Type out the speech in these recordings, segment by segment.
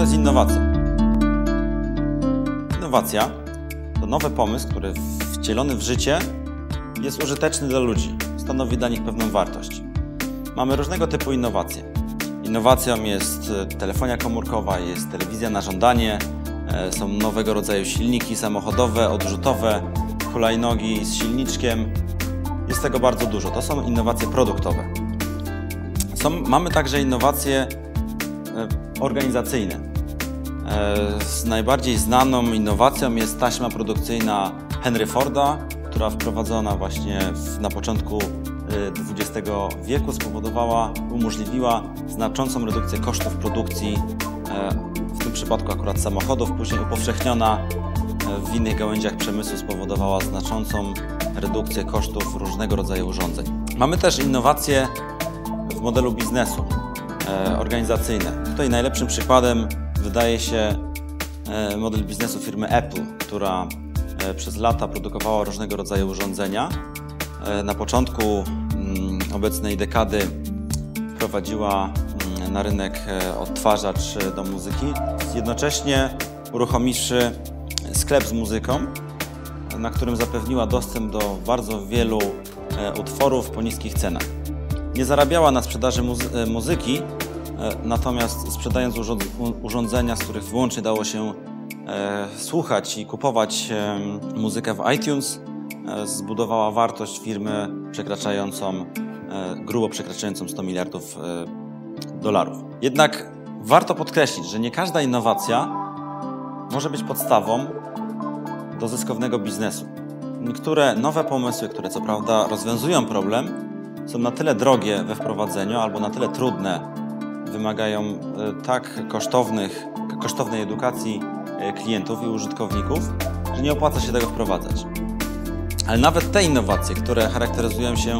to jest innowacja? Innowacja to nowy pomysł, który wcielony w życie jest użyteczny dla ludzi, stanowi dla nich pewną wartość. Mamy różnego typu innowacje. Innowacją jest e, telefonia komórkowa, jest telewizja na żądanie, e, są nowego rodzaju silniki samochodowe, odrzutowe, hulajnogi z silniczkiem. Jest tego bardzo dużo. To są innowacje produktowe. Są, mamy także innowacje e, organizacyjne. Z najbardziej znaną innowacją jest taśma produkcyjna Henry Forda, która wprowadzona właśnie na początku XX wieku spowodowała, umożliwiła znaczącą redukcję kosztów produkcji, e, w tym przypadku akurat samochodów, później upowszechniona e, w innych gałęziach przemysłu spowodowała znaczącą redukcję kosztów różnego rodzaju urządzeń. Mamy też innowacje w modelu biznesu e, organizacyjne. Tutaj najlepszym przykładem wydaje się model biznesu firmy Apple, która przez lata produkowała różnego rodzaju urządzenia. Na początku mm, obecnej dekady prowadziła mm, na rynek e, odtwarzacz e, do muzyki, jednocześnie uruchomiwszy sklep z muzyką, na którym zapewniła dostęp do bardzo wielu e, utworów po niskich cenach. Nie zarabiała na sprzedaży muzy muzyki, natomiast sprzedając urządzenia, z których wyłącznie dało się słuchać i kupować muzykę w iTunes, zbudowała wartość firmy przekraczającą E, grubo przekraczającą 100 miliardów e, dolarów. Jednak warto podkreślić, że nie każda innowacja może być podstawą do zyskownego biznesu. Niektóre nowe pomysły, które co prawda rozwiązują problem, są na tyle drogie we wprowadzeniu albo na tyle trudne, wymagają e, tak kosztownych, kosztownej edukacji klientów i użytkowników, że nie opłaca się tego wprowadzać. Ale nawet te innowacje, które charakteryzują się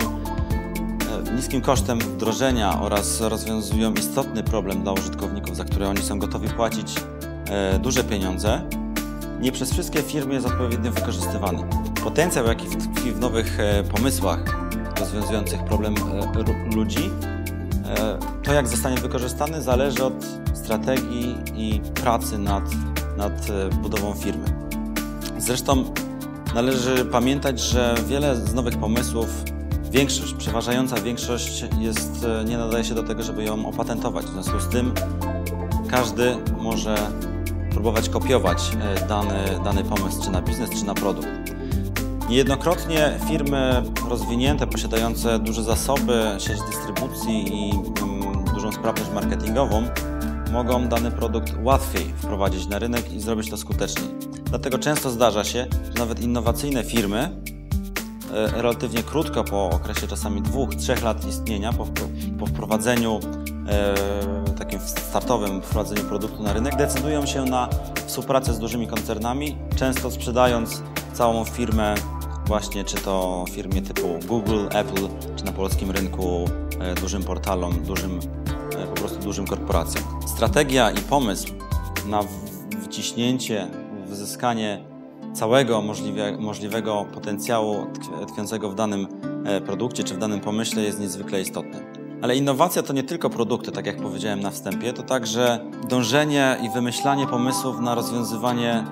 niskim kosztem wdrożenia oraz rozwiązują istotny problem dla użytkowników, za które oni są gotowi płacić e, duże pieniądze, nie przez wszystkie firmy jest odpowiednio wykorzystywany. Potencjał, jaki tkwi w nowych e, pomysłach rozwiązujących problem e, ludzi, to jak zostanie wykorzystany zależy od strategii i pracy nad, nad budową firmy. Zresztą należy pamiętać, że wiele z nowych pomysłów Większość, przeważająca większość jest, e, nie nadaje się do tego, żeby ją opatentować. W związku z tym każdy może próbować kopiować e, dany, dany pomysł, czy na biznes, czy na produkt. Niejednokrotnie firmy rozwinięte, posiadające duże zasoby, sieć dystrybucji i dużą sprawność marketingową, mogą dany produkt łatwiej wprowadzić na rynek i zrobić to skuteczniej. Dlatego często zdarza się, że nawet innowacyjne firmy E, relatywnie krótko, po okresie czasami dwóch, trzech lat istnienia, po, po wprowadzeniu e, takim startowym wprowadzeniu produktu na rynek, decydują się na współpracę z dużymi koncernami, często sprzedając całą firmę właśnie czy to firmie typu Google, Apple, czy na polskim rynku e, dużym portalom, dużym, e, po prostu dużym korporacjom. Strategia i pomysł na wciśnięcie, wyzyskanie całego możliwe, możliwego potencjału tkwiącego w danym e, produkcie czy w danym pomyśle jest niezwykle istotny. Ale innowacja to nie tylko produkty, tak jak powiedziałem na wstępie, to także dążenie i wymyślanie pomysłów na rozwiązywanie,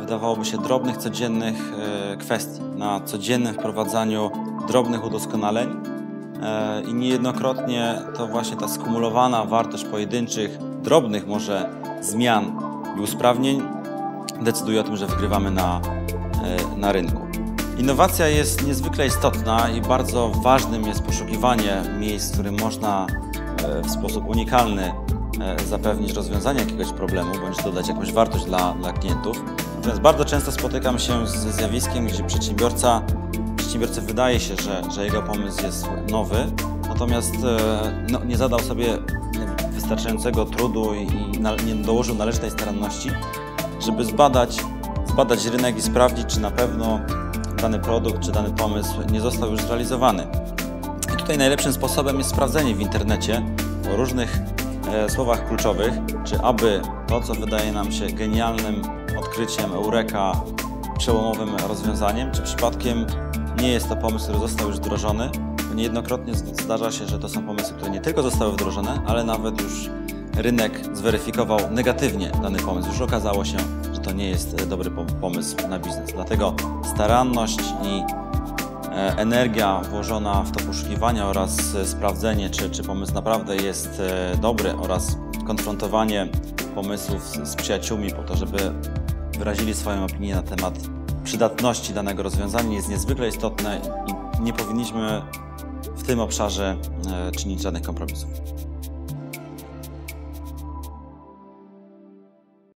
wydawałoby się, drobnych, codziennych kwestii, na codziennym wprowadzaniu drobnych udoskonaleń. E, I niejednokrotnie to właśnie ta skumulowana wartość pojedynczych, drobnych może zmian i usprawnień decyduje o tym, że wygrywamy na, e, na rynku. Innowacja jest niezwykle istotna i bardzo ważnym jest poszukiwanie miejsc, w którym można e, w sposób unikalny zapewnić rozwiązanie jakiegoś problemu bądź dodać jakąś wartość dla, dla klientów. Natomiast bardzo często spotykam się ze zjawiskiem, gdzie przedsiębiorca, przedsiębiorcy wydaje się, że, że jego pomysł jest nowy, natomiast no, nie zadał sobie wystarczającego trudu i, i nie dołożył należytej staranności, żeby zbadać, zbadać rynek i sprawdzić, czy na pewno dany produkt czy dany pomysł nie został już zrealizowany. I tutaj najlepszym sposobem jest sprawdzenie w internecie o różnych e, słowach kluczowych, czy aby to, co wydaje nam się genialnym odkryciem, eureka, przełomowym rozwiązaniem, czy przypadkiem nie jest to pomysł, który został już wdrożony. Niejednokrotnie zdarza się, że to są pomysły, które nie tylko zostały wdrożone, ale nawet już rynek zweryfikował negatywnie dany pomysł. Już okazało się, że to nie jest dobry pomysł na biznes. Dlatego staranność i e, energia włożona w to poszukiwanie oraz sprawdzenie, czy, czy pomysł naprawdę jest e, dobry oraz konfrontowanie pomysłów z, z przyjaciółmi po to, żeby wyrazili swoją opinię na temat przydatności danego rozwiązania jest niezwykle istotne i nie powinniśmy w tym obszarze e, czynić żadnych kompromisów.